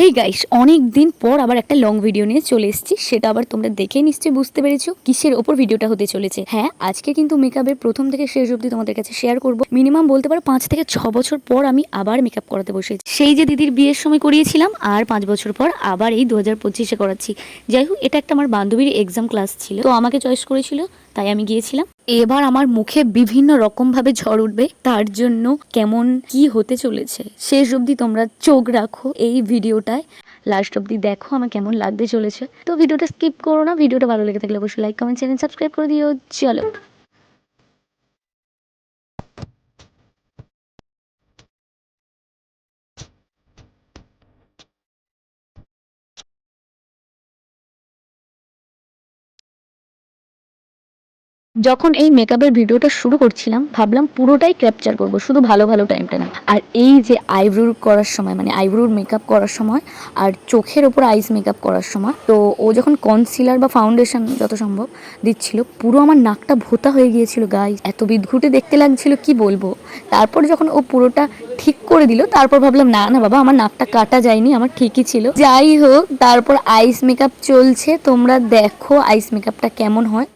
Hey guys অনেক দিন পর আবার একটা লং ভিডিও নিয়ে চলে এসেছি। সেটা আবার তোমরা দেখে নিশ্চয়ই বুঝতে পেরেছ কিসের ওপর ভিডিওটা হতে চলেছে। হ্যাঁ আজকে কিন্তু মেকআপের প্রথম থেকে শেষ অবধি তোমাদের কাছে শেয়ার করব। মিনিমাম বলতে পারো পাঁচ থেকে ছ বছর পর আমি আবার মেকআপ করাতে বসেছি। সেই যে দিদির বিয়ের সময় করিয়েছিলাম, আর পাঁচ বছর পর আবার এই দু হাজার পঁচিশে করাচ্ছি। যাই হোক, এটা একটা আমার বান্ধবীর এক্সাম ক্লাস ছিল। তো আমাকে চয়েস করেছিল তাই আমি গিয়েছিলাম। এবার আমার মুখে বিভিন্ন রকম ভাবে ঝড় উঠবে, তার জন্য কেমন কি হতে চলেছে, শেষ অবধি তোমরা চোখ রাখো এই ভিডিওটায়। লাস্ট অবধি দেখো আমার কেমন লাগতে চলেছে। তো ভিডিওটা স্কিপ করো না, ভিডিওটা ভালো লেগে থাকলে অবশ্যই লাইক কমেন্ট চ্যানেল সাবস্ক্রাইব করে দিও। চলো। যখন এই মেকআপের ভিডিওটা শুরু করছিলাম, ভাবলাম পুরোটাই ক্যাপচার করব, শুধু ভালো ভালো টাইমটা না। আর এই যে আইব্রোর করার সময় মানে আইব্রোর মেকআপ করার সময় আর চোখের ওপর আইস মেকআপ করার সময়, তো ও যখন কনসিলার বা ফাউন্ডেশন যত সম্ভব দিচ্ছিল, পুরো আমার নাকটা ভোতা হয়ে গিয়েছিল গাই এত বিদঘুটে দেখতে লাগছিল, কি বলব? তারপর যখন ও পুরোটা ঠিক করে দিল, তারপর ভাবলাম, না না, বাবা, আমার নাকটা কাটা যায়নি, আমার ঠিকই ছিল। যাই হোক, তারপর আইস মেকআপ চলছে, তোমরা দেখো আইস মেকআপটা কেমন হয়।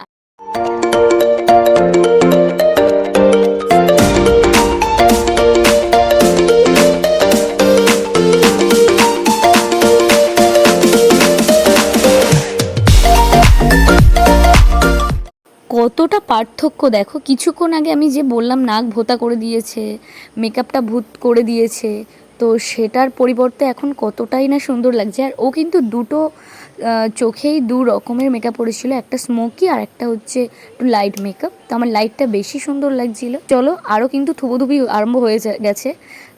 কতটা পার্থক্য? দেখো, কিছুক্ষণ আগে আমি যে বললাম নাক ভোতা করে দিয়েছে মেকআপটা ভূত করে দিয়েছে, তো সেটার পরিবর্তে এখন কতটাই না সুন্দর লাগছে। আর ও কিন্তু দুটো চোখেই দু রকমের মেকআপ করেছিল একটা স্মোকি আর একটা হচ্ছে একটু লাইট মেকআপ তো আমার লাইটটা বেশি সুন্দর লাগছিল। চলো আরও কিন্তু থুবুথুবি আরম্ভ হয়ে গেছে।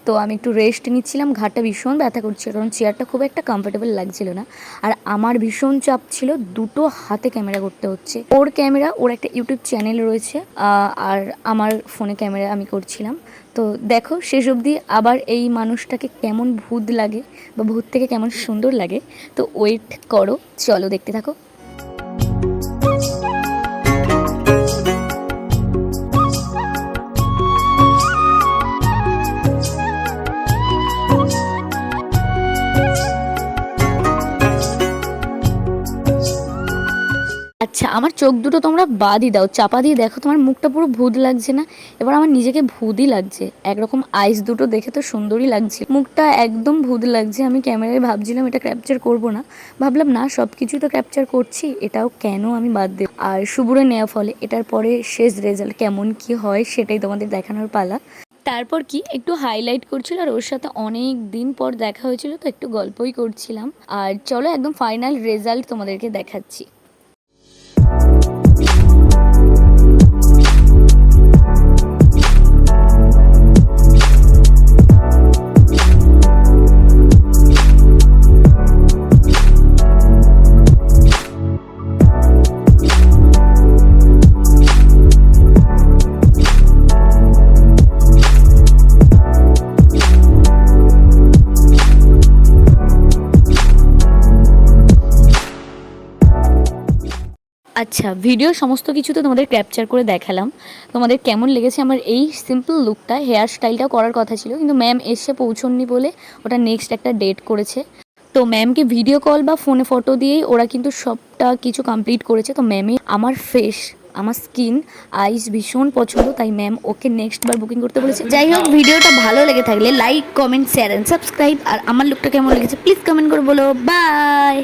তো আমি একটু রেস্ট নিচ্ছিলাম ঘাটটা ভীষণ ব্যথা করছিল, কারণ চেয়ারটা খুব একটা কমফোর্টেবল লাগছিল না। আর আমার ভীষণ চাপ ছিল, দুটো হাতে ক্যামেরা করতে হচ্ছে। ওর ক্যামেরা ওর একটা ইউটিউব চ্যানেল রয়েছে আর আমার ফোনে ক্যামেরা আমি করছিলাম। তো দেখো, শেষ অবধি আবার এই মানুষটাকে কেমন ভূত লাগে, বা ভূত থেকে কেমন সুন্দর লাগে। তো ওয়েট করো। চলো দেখতে থাকো। আমার চোখ দুটো তোমরা বাদই দাও, চাপা দিয়ে দেখো, তোমার মুখটা পুরো ভূত লাগছে না? এবার আমার নিজেকে ভূতই লাগছে। একরকম আইস দুটো দেখে তো সুন্দরই লাগছে। মুখটা একদম ভূত লাগছে, আমি ক্যামেরায় ভাবছিলাম এটা ক্যাপচার করব না। ভাবলাম, না সব কিছুই তো ক্যাপচার করছি, এটাও কেন আমি বাদ দেব? আর শুভ্রে নেওয়া ফলে এটার পরে শেষ রেজাল্ট কেমন কি হয় সেটাই তোমাদের দেখানোর পালা। তারপর কি? একটু হাইলাইট করছিল আর ওর সাথে অনেক দিন পর দেখা হয়েছিল, তো একটু গল্পই করছিলাম। আর চলো, একদম ফাইনাল রেজাল্ট তোমাদেরকে দেখাচ্ছি। আচ্ছা ভিডিও সমস্ত কিছু তো তোমাদের ক্যাপচার করে দেখালাম। তোমাদের কেমন লেগেছে আমার এই সিম্পল লুকটা হেয়ার স্টাইলটাও করার কথা ছিল, কিন্তু ম্যাম এসে পৌঁছননি বলে ওটা নেক্সট একটা ডেট করেছে। তো ম্যামকে ভিডিও কল বা ফোনে ফটো দিয়েই ওরা কিন্তু সবটা কিছু কমপ্লিট করেছে। তো ম্যামে আমার ফেস আমার স্কিন আইস ভীষণ পছন্দ, তাই ম্যাম ওকে নেক্সট বার বুকিং করতে বলেছে। যাই হোক ভিডিওটা ভালো লেগে থাকলে like comment share and subscribe আর আমার লুকটা কেমন লেগেছে প্লিজ কমেন্ট করে বলো। বাই